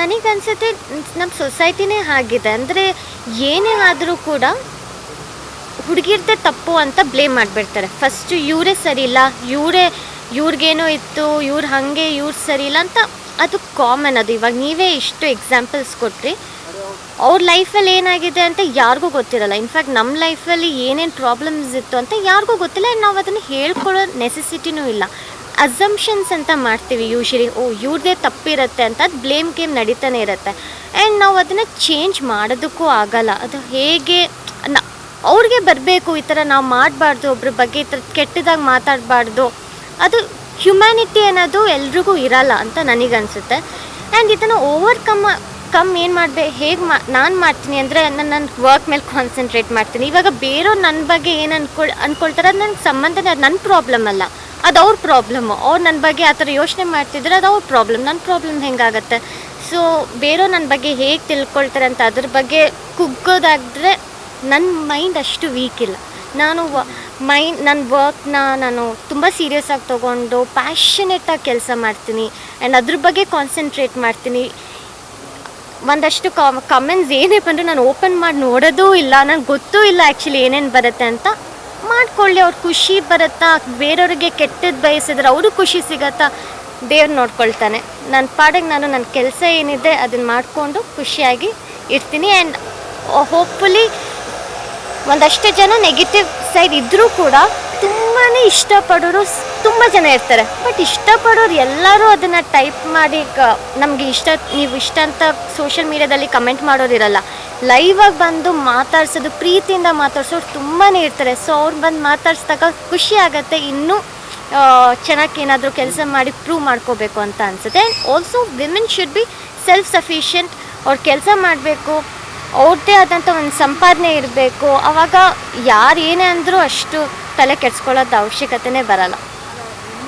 ನನಗನ್ಸುತ್ತೆ ನಮ್ಮ ಸೊಸೈಟಿನೇ ಆಗಿದೆ ಅಂದರೆ ಏನೇ ಆದರೂ ಕೂಡ ಹುಡುಗಿರ್ದೆ ತಪ್ಪು ಅಂತ ಬ್ಲೇಮ್ ಮಾಡಿಬಿಡ್ತಾರೆ. ಫಸ್ಟು ಇವರೇ ಸರಿ ಇಲ್ಲ ಇವರೇ, ಇವ್ರಿಗೇನೋ ಇತ್ತು, ಇವ್ರು ಹಾಗೆ, ಇವ್ರು ಸರಿ ಇಲ್ಲ ಅಂತ ಅದು ಕಾಮನ್ ಅದು. ಇವಾಗ ನೀವೇ ಇಷ್ಟು ಎಕ್ಸಾಂಪಲ್ಸ್ ಕೊಟ್ರಿ, ಅವ್ರ ಲೈಫಲ್ಲಿ ಏನಾಗಿದೆ ಅಂತ ಯಾರಿಗೂ ಗೊತ್ತಿರಲ್ಲ. ಇನ್ಫ್ಯಾಕ್ಟ್ ನಮ್ಮ ಲೈಫಲ್ಲಿ ಏನೇನು ಪ್ರಾಬ್ಲಮ್ಸ್ ಇತ್ತು ಅಂತ ಯಾರಿಗೂ ಗೊತ್ತಿಲ್ಲ. ನಾವು ಅದನ್ನು ಹೇಳ್ಕೊಳ್ಳೋ ನೆಸೆಸಿಟಿನೂ ಇಲ್ಲ. ಅಸಂಪ್ಷನ್ಸ್ ಅಂತ ಮಾಡ್ತೀವಿ ಯೂಶಲಿ ಓ ಇವ್ರದ್ದೇ ತಪ್ಪಿರುತ್ತೆ ಅಂತ ಅದು ಬ್ಲೇಮ್ ಗೇಮ್ ನಡೀತಾನೆ ಇರುತ್ತೆ. ಆ್ಯಂಡ್ ನಾವು ಅದನ್ನು ಚೇಂಜ್ ಮಾಡೋದಕ್ಕೂ ಆಗಲ್ಲ. ಅದು ಹೇಗೆ, ನ, ಅವ್ರಿಗೆ ಬರಬೇಕು ಈ ಥರ ನಾವು ಮಾಡಬಾರ್ದು ಒಬ್ಬರ ಬಗ್ಗೆ ಈ ಥರ ಕೆಟ್ಟದಾಗಿ ಮಾತಾಡಬಾರ್ದು. ಅದು ಹ್ಯುಮ್ಯಾನಿಟಿ ಅನ್ನೋದು ಎಲ್ರಿಗೂ ಇರಲ್ಲ ಅಂತ ನನಗನ್ಸುತ್ತೆ. ಆ್ಯಂಡ್ ಇದನ್ನು ಓವರ್ಕಮ್ ಕಮ್ ಏನು ಮಾಡಿದೆ, ಹೇಗೆ ಮಾ, ನಾನು ಮಾಡ್ತೀನಿ ಅಂದರೆ ನಾನು ನನ್ನ ವರ್ಕ್ ಮೇಲೆ ಕಾನ್ಸಂಟ್ರೇಟ್ ಮಾಡ್ತೀನಿ. ಇವಾಗ ಬೇರೆಯವ್ರು ನನ್ನ ಬಗ್ಗೆ ಏನು ಅನ್ಕೊಳ್ ಅಂದ್ಕೊಳ್ತಾರೆ ಅದು ನನಗೆ ಸಂಬಂಧನೇ, ಅದು ನನ್ನ ಪ್ರಾಬ್ಲಮ್ ಅಲ್ಲ. ಅದು ಅವ್ರ ಪ್ರಾಬ್ಲಮ್ಮು ಅವ್ರು ನನ್ನ ಬಗ್ಗೆ ಆ ಥರ ಯೋಚನೆ ಮಾಡ್ತಿದ್ರೆ ಅದು ಅವ್ರ ಪ್ರಾಬ್ಲಮ್ ನನ್ನ ಪ್ರಾಬ್ಲಮ್ ಹೆಂಗಾಗತ್ತೆ? ಸೊ ಬೇರೋ ನನ್ನ ಬಗ್ಗೆ ಹೇಗೆ ತಿಳ್ಕೊಳ್ತಾರೆ ಅಂತ ಅದ್ರ ಬಗ್ಗೆ ಕುಗ್ಗೋದಾದರೆ ನನ್ನ ಮೈಂಡ್ ಅಷ್ಟು ವೀಕ್ ಇಲ್ಲ. ನಾನು ವ ಮೈಂಡ್ ನನ್ನ ವರ್ಕ್ನ ನಾನು ತುಂಬ ಸೀರಿಯಸ್ ಆಗಿ ತೊಗೊಂಡು ಪ್ಯಾಷನೇಟಾಗಿ ಕೆಲಸ ಮಾಡ್ತೀನಿ ಆ್ಯಂಡ್ ಅದ್ರ ಬಗ್ಗೆ ಕಾನ್ಸಂಟ್ರೇಟ್ ಮಾಡ್ತೀನಿ. ಒಂದಷ್ಟು ಕಾಮೆಂಟ್ಸ್ ಏನೇ ಬಂದರೂ ನಾನು ಓಪನ್ ಮಾಡಿ ನೋಡೋದೂ ಇಲ್ಲ. ನನಗೆ ಗೊತ್ತೂ ಇಲ್ಲ ಆ್ಯಕ್ಚುಲಿ ಏನೇನು ಬರುತ್ತೆ ಅಂತ. ಮಾಡ್ಕೊಳ್ಳಿ, ಅವ್ರ ಖುಷಿ ಬರುತ್ತಾ? ಬೇರೆಯವ್ರಿಗೆ ಕೆಟ್ಟದ್ದು ಬಯಸಿದ್ರೆ ಅವರು ಖುಷಿ ಸಿಗತ್ತಾ? ದೇವ್ರು ನೋಡ್ಕೊಳ್ತಾನೆ. ನನ್ನ ಪಾಡಿಗೆ ನಾನು ನನ್ನ ಕೆಲಸ ಏನಿದೆ ಅದನ್ನು ಮಾಡಿಕೊಂಡು ಖುಷಿಯಾಗಿ ಇರ್ತೀನಿ ಆ್ಯಂಡ್ ಹೋಪ್ಫುಲಿ ಒಂದಷ್ಟು ಜನ ನೆಗೆಟಿವ್ ಸೈಡ್ ಇದ್ದರೂ ಕೂಡ ತುಂಬಾ ಇಷ್ಟಪಡೋರು ತುಂಬ ಜನ ಇರ್ತಾರೆ. ಬಟ್ ಇಷ್ಟಪಡೋರು ಎಲ್ಲರೂ ಅದನ್ನು ಟೈಪ್ ಮಾಡಿ ನಮಗೆ ಇಷ್ಟ, ನೀವು ಇಷ್ಟ ಅಂತ ಸೋಷಿಯಲ್ ಮೀಡ್ಯಾದಲ್ಲಿ ಕಮೆಂಟ್ ಮಾಡೋರಿರಲ್ಲ ಆಗಿ ಬಂದು ಮಾತಾಡ್ಸೋದು, ಪ್ರೀತಿಯಿಂದ ಮಾತಾಡ್ಸೋರು ತುಂಬಾ ಇರ್ತಾರೆ. ಸೊ ಅವ್ರು ಬಂದು ಮಾತಾಡ್ಸಿದಾಗ ಖುಷಿ ಆಗುತ್ತೆ. ಇನ್ನೂ ಚೆನ್ನಾಗಿ ಏನಾದರೂ ಕೆಲಸ ಮಾಡಿ ಪ್ರೂವ್ ಮಾಡ್ಕೋಬೇಕು ಅಂತ ಅನಿಸುತ್ತೆ. And also women should be self sufficient ಅವ್ರು ಕೆಲಸ ಮಾಡಬೇಕು ಅವ್ರದ್ದೇ ಆದಂಥ ಒಂದು ಸಂಪಾದನೆ ಇರಬೇಕು. ಆವಾಗ ಯಾರು ಏನೇ ಅಂದರೂ ಅಷ್ಟು ತಲೆ ಕೆಡ್ಸ್ಕೊಳ್ಳೋದು ಅವಶ್ಯಕತೆನೇ ಬರಲ್ಲ.